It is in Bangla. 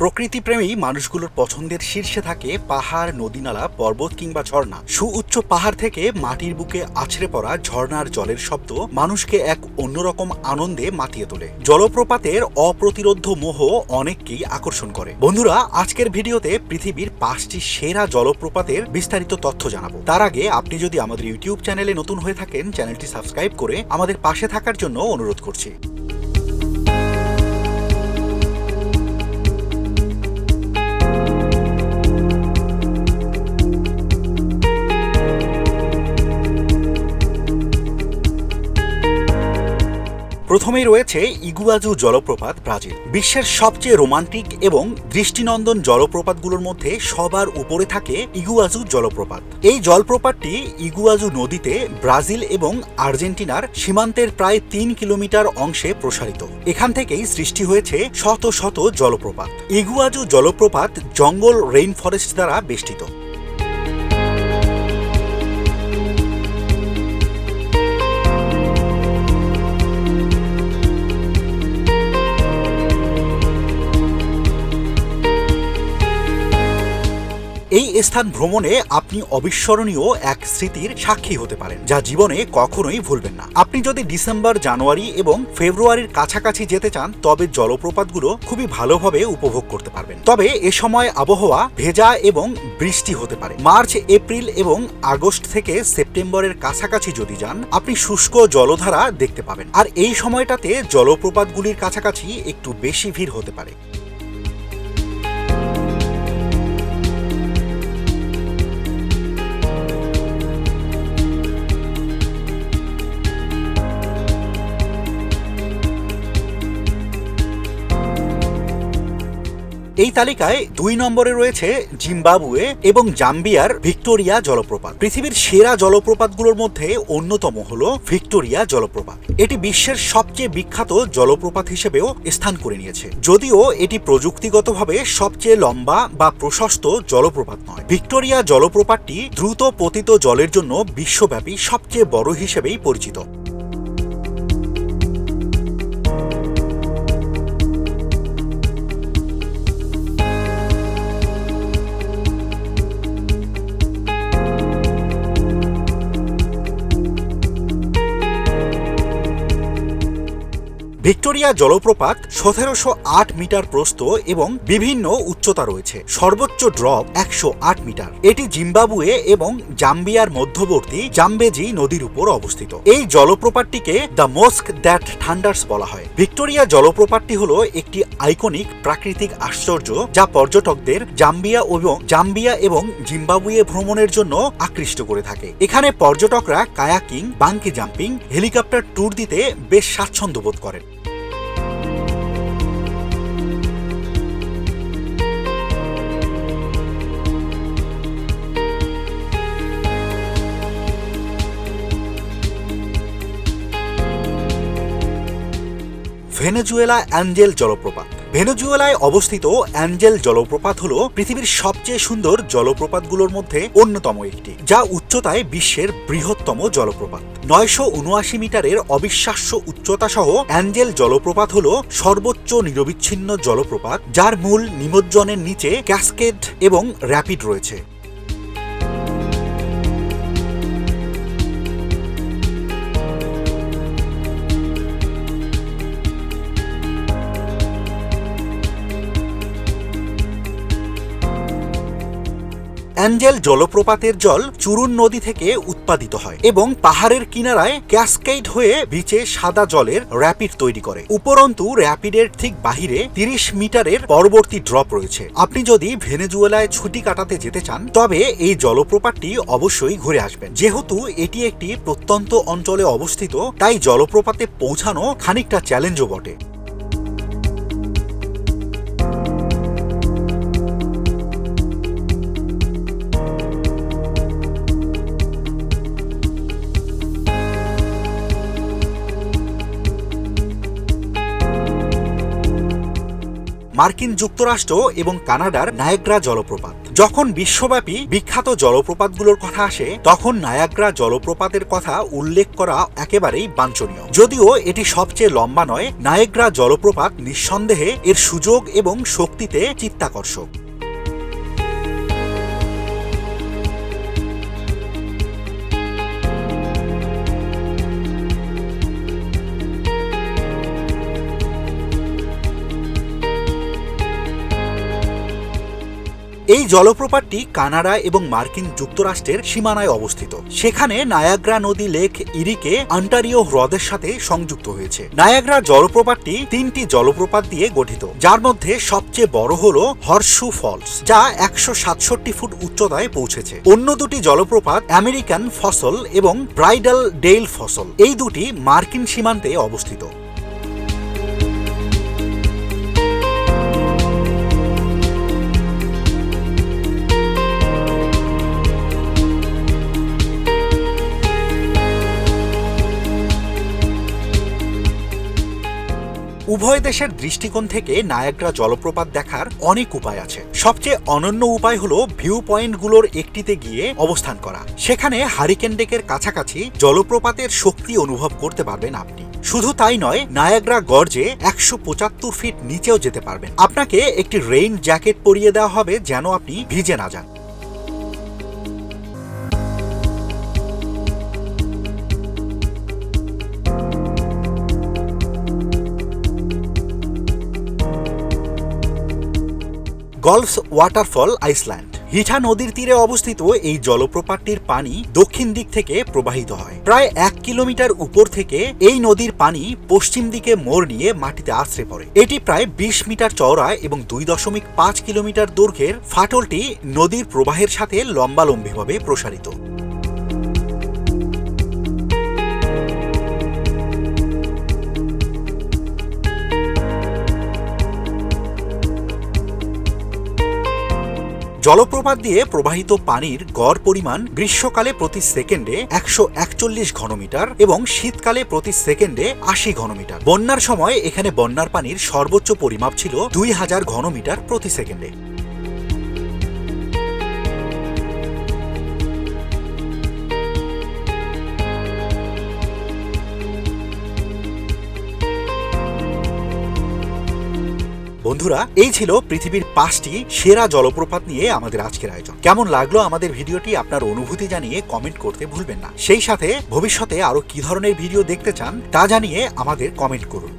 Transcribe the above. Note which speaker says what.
Speaker 1: প্রকৃতিপ্রেমী মানুষগুলোর পছন্দের শীর্ষে থাকে পাহাড়, নদীনালা, পর্বত কিংবা ঝর্ণা। সুউচ্চ পাহাড় থেকে মাটির বুকে আছড়ে পড়া ঝর্ণার জলের শব্দ মানুষকে এক অন্যরকম আনন্দে মাতিয়ে তোলে। জলপ্রপাতের অপ্রতিরোধ্য মোহ অনেককেই আকর্ষণ করে। বন্ধুরা, আজকের ভিডিওতে পৃথিবীর পাঁচটি সেরা জলপ্রপাতের বিস্তারিত তথ্য জানাব। তার আগে আপনি যদি আমাদের ইউটিউব চ্যানেলে নতুন হয়ে থাকেন, চ্যানেলটি সাবস্ক্রাইব করে আমাদের পাশে থাকার জন্য অনুরোধ করছি। প্রথমেই রয়েছে ইগুয়াজু জলপ্রপাত, ব্রাজিল। বিশ্বের সবচেয়ে রোমান্টিক এবং দৃষ্টিনন্দন জলপ্রপাতগুলোর মধ্যে সবার উপরে থাকে ইগুয়াজু জলপ্রপাত। এই জলপ্রপাতটি ইগুয়াজু নদীতে ব্রাজিল এবং আর্জেন্টিনার সীমান্তের প্রায় তিন কিলোমিটার অংশে প্রসারিত। এখান থেকেই সৃষ্টি হয়েছে শত শত জলপ্রপাত। ইগুয়াজু জলপ্রপাত জঙ্গল রেইন ফরেস্ট দ্বারা বেষ্টিত। এই স্থান ভ্রমণে আপনি অবিস্মরণীয় এক স্মৃতির সাক্ষী হতে পারেন, যা জীবনে কখনোই ভুলবেন না। আপনি যদি ডিসেম্বর, জানুয়ারি এবং ফেব্রুয়ারির কাছাকাছি যেতে চান, তবে জলপ্রপাতগুলো খুবই ভালোভাবে উপভোগ করতে পারবেন। তবে এ সময় আবহাওয়া ভেজা এবং বৃষ্টি হতে পারে। মার্চ, এপ্রিল এবং আগস্ট থেকে সেপ্টেম্বরের কাছাকাছি যদি যান, আপনি শুষ্ক জলধারা দেখতে পাবেন। আর এই সময়টাতে জলপ্রপাতগুলির কাছাকাছি একটু বেশি ভিড় হতে পারে। এই তালিকায় দুই নম্বরে রয়েছে জিম্বাবুয়ে এবং জাম্বিয়ার ভিক্টোরিয়া জলপ্রপাত। পৃথিবীর সেরা জলপ্রপাতগুলোর মধ্যে অন্যতম হল ভিক্টোরিয়া জলপ্রপাত। এটি বিশ্বের সবচেয়ে বিখ্যাত জলপ্রপাত হিসেবেও স্থান করে নিয়েছে। যদিও এটি প্রযুক্তিগতভাবে সবচেয়ে লম্বা বা প্রশস্ত জলপ্রপাত নয়। ভিক্টোরিয়া জলপ্রপাতটি দ্রুত পতিত জলের জন্য বিশ্বব্যাপী সবচেয়ে বড় হিসেবেই পরিচিত। ভিক্টোরিয়া জলপ্রপাত সতেরোশো আট মিটার প্রস্থ এবং বিভিন্ন উচ্চতা রয়েছে। সর্বোচ্চ ড্রপ একশো আট মিটার। এটি জিম্বাবুয়ে এবং জাম্বিয়ার মধ্যবর্তী জাম্বেজি নদীর উপর অবস্থিত। এই জলপ্রপাতটিকে দ্য মোস্ক দ্যাট থান্ডার্স বলা হয়। ভিক্টোরিয়া জলপ্রপাতটি হলো একটি আইকনিক প্রাকৃতিক আশ্চর্য যা পর্যটকদের জাম্বিয়া এবং জাম্বিয়া এবং জিম্বাবুয়ে ভ্রমণের জন্য আকৃষ্ট করে থাকে। এখানে পর্যটকরা kayaking, bungee jumping, helicopter tour দিতে বেশ স্বাচ্ছন্দ্য বোধ করেন। ভেনেজুয়েলা অ্যাঞ্জেল জলপ্রপাত। ভেনেজুয়েলায় অবস্থিত অ্যাঞ্জেল জলপ্রপাত হল পৃথিবীর সবচেয়ে সুন্দর জলপ্রপাতগুলোর মধ্যে অন্যতম একটি, যা উচ্চতায় বিশ্বের বৃহত্তম জলপ্রপাত। নয়শো উনআশি মিটারের অবিশ্বাস্য উচ্চতা সহ অ্যাঞ্জেল জলপ্রপাত হল সর্বোচ্চ নিরবিচ্ছিন্ন জলপ্রপাত, যার মূল নিমজ্জনের নিচে ক্যাসকেড এবং র্যাপিড রয়েছে। অ্যাঞ্জেল জলপ্রপাতের জল চুরুন নদী থেকে উৎপাদিত হয় এবং পাহাড়ের কিনারায় ক্যাসকেড হয়ে বিচে সাদা জলের র্যাপিড তৈরি করে। উপরন্তু, র্যাপিডের ঠিক বাহিরে তিরিশ মিটারের পরবর্তী ড্রপ রয়েছে। আপনি যদি ভেনেজুয়েলায় ছুটি কাটাতে যেতে চান, তবে এই জলপ্রপাতটি অবশ্যই ঘুরে আসবেন। যেহেতু এটি একটি প্রত্যন্ত অঞ্চলে অবস্থিত, তাই জলপ্রপাতে পৌঁছানো খানিকটা চ্যালেঞ্জও বটে। মার্কিন যুক্তরাষ্ট্র এবং কানাডার নায়াগ্রা জলপ্রপাত। যখন বিশ্বব্যাপী বিখ্যাত জলপ্রপাতগুলোর কথা আসে, তখন নায়াগ্রা জলপ্রপাতের কথা উল্লেখ করা একেবারেই বাঞ্ছনীয়। যদিও এটি সবচেয়ে লম্বা নয়, নায়াগ্রা জলপ্রপাত নিঃসন্দেহে এর সুযোগ এবং শক্তিতে চিত্তাকর্ষক। এই জলপ্রপাতটি কানাডা এবং মার্কিন যুক্তরাষ্ট্রের সীমানায় অবস্থিত। সেখানে নায়াগ্রা নদী লেক ইরিকে অন্টারিও হ্রদের সাথে সংযুক্ত হয়েছে। নায়াগ্রা জলপ্রপাতটি তিনটি জলপ্রপাত দিয়ে গঠিত, যার মধ্যে সবচেয়ে বড় হল হর্সু ফলস, যা একশো সাতষট্টি ফুট উচ্চতায় পৌঁছেছে। অন্য দুটি জলপ্রপাত আমেরিকান ফসল এবং ব্রাইডাল ডেইল ফসল, এই দুটি মার্কিন সীমান্তে অবস্থিত। উভয় দেশের দৃষ্টিকোণ থেকে নায়াগ্রা জলপ্রপাত দেখার অনেক উপায় আছে। সবচেয়ে অনন্য উপায় হলো ভিউ পয়েন্টগুলোর একটিতে গিয়ে অবস্থান করা। সেখানে হারিকেন ডেকের কাছাকাছি জলপ্রপাতের শক্তি অনুভব করতে পারবেন আপনি। শুধু তাই নয়, নায়াগ্রা গর্জে একশো পঁচাত্তর ফিট নিচেও যেতে পারবেন। আপনাকে একটি রেইন জ্যাকেট পরিয়ে দেওয়া হবে যেন আপনি ভিজে না যান। গলফস ওয়াটারফল আইসল্যান্ড। হিঠা নদীর তীরে অবস্থিত এই জলপ্রপাতটির পানি দক্ষিণ দিক থেকে প্রবাহিত হয়। প্রায় এক কিলোমিটার উপর থেকে এই নদীর পানি পশ্চিম দিকে মোড় নিয়ে মাটিতে আশ্রে পড়ে। এটি প্রায় বিশ মিটার চওড়া এবং দুই দশমিক পাঁচ কিলোমিটার দৈর্ঘ্যের ফাটলটি নদীর প্রবাহের সাথে লম্বালম্বিভাবে প্রসারিত। জলপ্রপাত দিয়ে প্রবাহিত পানির গড় পরিমাণ গ্রীষ্মকালে প্রতি সেকেন্ডে একশো একচল্লিশ ঘনমিটার এবং শীতকালে প্রতি সেকেন্ডে আশি ঘনমিটার। বন্যার সময় এখানে বন্যার পানির সর্বোচ্চ পরিমাপ ছিল দুই হাজার ঘনমিটার প্রতি সেকেন্ডে। বন্ধুরা, এই ছিল পৃথিবীর পাঁচটি সেরা জলপ্রপাত নিয়ে আমাদের আজকের আয়োজন। কেমন লাগল আমাদের ভিডিওটি আপনার অনুভূতি জানিয়ে কমেন্ট করতে ভুলবেন না। সেই সাথে ভবিষ্যতে আরও কি ধরনের ভিডিও দেখতে চান তা জানিয়ে আমাদের কমেন্ট করুন।